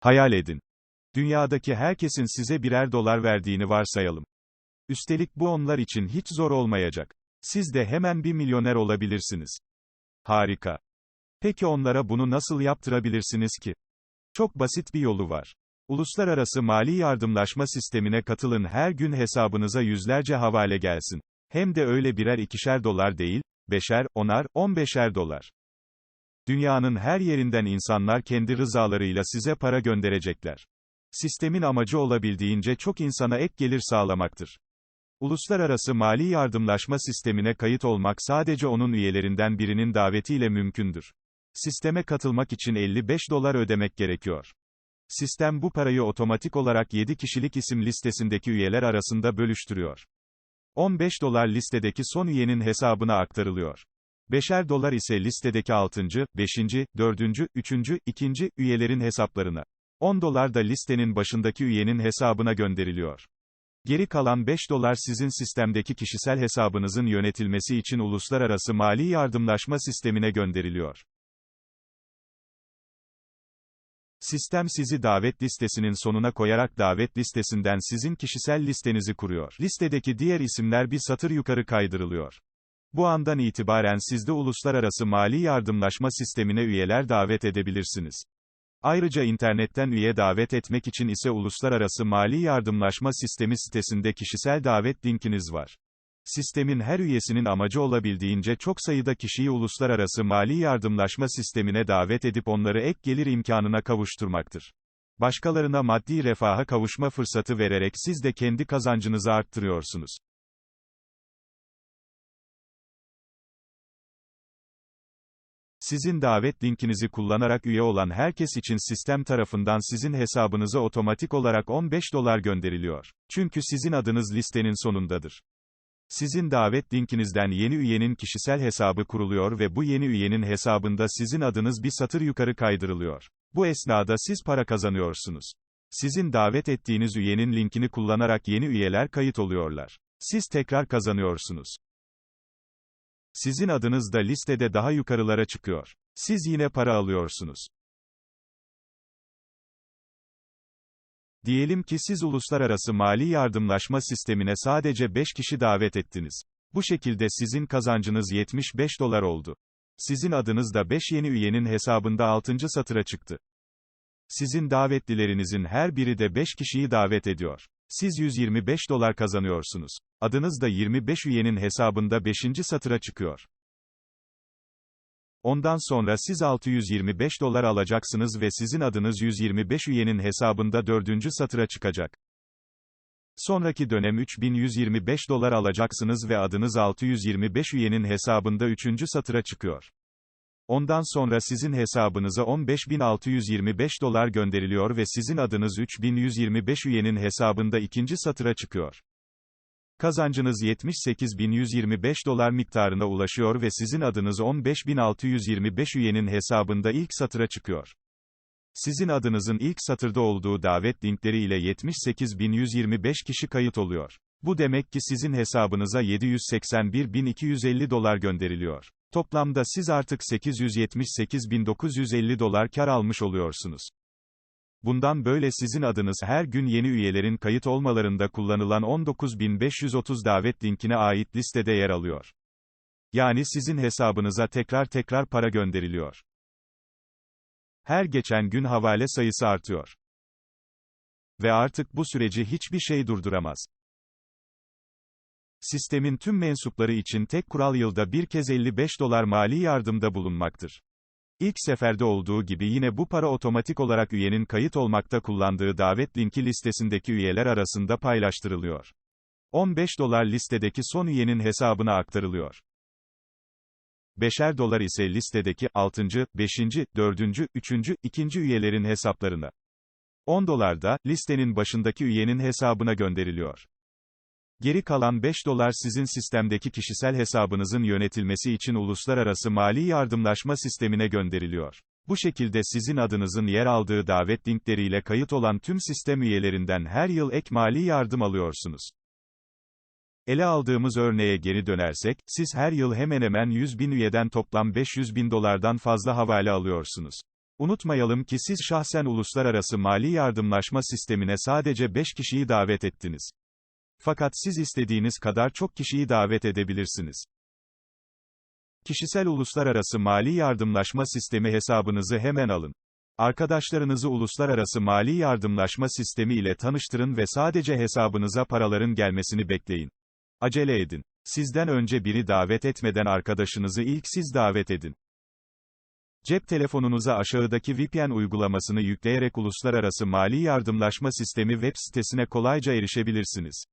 Hayal edin. Dünyadaki herkesin size birer dolar verdiğini varsayalım. Üstelik bu onlar için hiç zor olmayacak. Siz de hemen bir milyoner olabilirsiniz. Harika. Peki onlara bunu nasıl yaptırabilirsiniz ki? Çok basit bir yolu var. Uluslararası mali yardımlaşma sistemine katılın her gün hesabınıza yüzlerce havale gelsin. Hem de öyle birer ikişer dolar değil, beşer, onar, on beşer dolar. Dünyanın her yerinden insanlar kendi rızalarıyla size para gönderecekler. Sistemin amacı olabildiğince çok insana ek gelir sağlamaktır. Uluslararası mali yardımlaşma sistemine kayıt olmak sadece onun üyelerinden birinin davetiyle mümkündür. Sisteme katılmak için 55 dolar ödemek gerekiyor. Sistem bu parayı otomatik olarak 7 kişilik isim listesindeki üyeler arasında bölüştürüyor. 15 dolar listedeki son üyenin hesabına aktarılıyor. 5'er dolar ise listedeki 6. 5. 4. 3. 2. üyelerin hesaplarına. 10 dolar da listenin başındaki üyenin hesabına gönderiliyor. Geri kalan 5 dolar sizin sistemdeki kişisel hesabınızın yönetilmesi için uluslararası mali yardımlaşma sistemine gönderiliyor. Sistem sizi davet listesinin sonuna koyarak davet listesinden sizin kişisel listenizi kuruyor. Listedeki diğer isimler bir satır yukarı kaydırılıyor. Bu andan itibaren siz de uluslararası mali yardımlaşma sistemine üyeler davet edebilirsiniz. Ayrıca internetten üye davet etmek için ise Uluslararası Mali Yardımlaşma Sistemi sitesinde kişisel davet linkiniz var. Sistemin her üyesinin amacı olabildiğince çok sayıda kişiyi uluslararası mali yardımlaşma sistemine davet edip onları ek gelir imkanına kavuşturmaktır. Başkalarına maddi refaha kavuşma fırsatı vererek siz de kendi kazancınızı arttırıyorsunuz. Sizin davet linkinizi kullanarak üye olan herkes için sistem tarafından sizin hesabınıza otomatik olarak 15 dolar gönderiliyor. Çünkü sizin adınız listenin sonundadır. Sizin davet linkinizden yeni üyenin kişisel hesabı kuruluyor ve bu yeni üyenin hesabında sizin adınız bir satır yukarı kaydırılıyor. Bu esnada siz para kazanıyorsunuz. Sizin davet ettiğiniz üyenin linkini kullanarak yeni üyeler kayıt oluyorlar. Siz tekrar kazanıyorsunuz. Sizin adınız da listede daha yukarılara çıkıyor. Siz yine para alıyorsunuz. Diyelim ki siz uluslararası mali yardımlaşma sistemine sadece 5 kişi davet ettiniz. Bu şekilde sizin kazancınız 75 dolar oldu. Sizin adınız da 5 yeni üyenin hesabında 6. satıra çıktı. Sizin davetlilerinizin her biri de 5 kişiyi davet ediyor. Siz 125 dolar kazanıyorsunuz. Adınız da 25 üyenin hesabında 5. satıra çıkıyor. Ondan sonra siz 625 dolar alacaksınız ve sizin adınız 125 üyenin hesabında 4. satıra çıkacak. Sonraki dönem 3125 dolar alacaksınız ve adınız 625 üyenin hesabında 3. satıra çıkıyor. Ondan sonra sizin hesabınıza 15.625 dolar gönderiliyor ve sizin adınız 3.125 üyenin hesabında ikinci satıra çıkıyor. Kazancınız 78.125 dolar miktarına ulaşıyor ve sizin adınız 15.625 üyenin hesabında ilk satıra çıkıyor. Sizin adınızın ilk satırda olduğu davet linkleri ile 78.125 kişi kayıt oluyor. Bu demek ki sizin hesabınıza 781.250 dolar gönderiliyor. Toplamda siz artık 878.950 dolar kar almış oluyorsunuz. Bundan böyle sizin adınız her gün yeni üyelerin kayıt olmalarında kullanılan 19.530 davet linkine ait listede yer alıyor. Yani sizin hesabınıza tekrar tekrar para gönderiliyor. Her geçen gün havale sayısı artıyor. Ve artık bu süreci hiçbir şey durduramaz. Sistemin tüm mensupları için tek kural yılda bir kez 55 dolar mali yardımda bulunmaktır. İlk seferde olduğu gibi yine bu para otomatik olarak üyenin kayıt olmakta kullandığı davet linki listesindeki üyeler arasında paylaştırılıyor. 15 dolar listedeki son üyenin hesabına aktarılıyor. 5'er dolar ise listedeki 6. 5. 4. 3. 2. üyelerin hesaplarına. 10 dolar da listenin başındaki üyenin hesabına gönderiliyor. Geri kalan 5 dolar sizin sistemdeki kişisel hesabınızın yönetilmesi için uluslararası mali yardımlaşma sistemine gönderiliyor. Bu şekilde sizin adınızın yer aldığı davet linkleriyle kayıt olan tüm sistem üyelerinden her yıl ek mali yardım alıyorsunuz. Ele aldığımız örneğe geri dönersek, siz her yıl hemen hemen 100 bin üyeden toplam 500 bin dolardan fazla havale alıyorsunuz. Unutmayalım ki siz şahsen uluslararası mali yardımlaşma sistemine sadece 5 kişiyi davet ettiniz. Fakat siz istediğiniz kadar çok kişiyi davet edebilirsiniz. Kişisel uluslararası mali yardımlaşma sistemi hesabınızı hemen alın. Arkadaşlarınızı uluslararası mali yardımlaşma sistemi ile tanıştırın ve sadece hesabınıza paraların gelmesini bekleyin. Acele edin. Sizden önce biri davet etmeden arkadaşınızı ilk siz davet edin. Cep telefonunuza aşağıdaki VPN uygulamasını yükleyerek uluslararası mali yardımlaşma sistemi web sitesine kolayca erişebilirsiniz.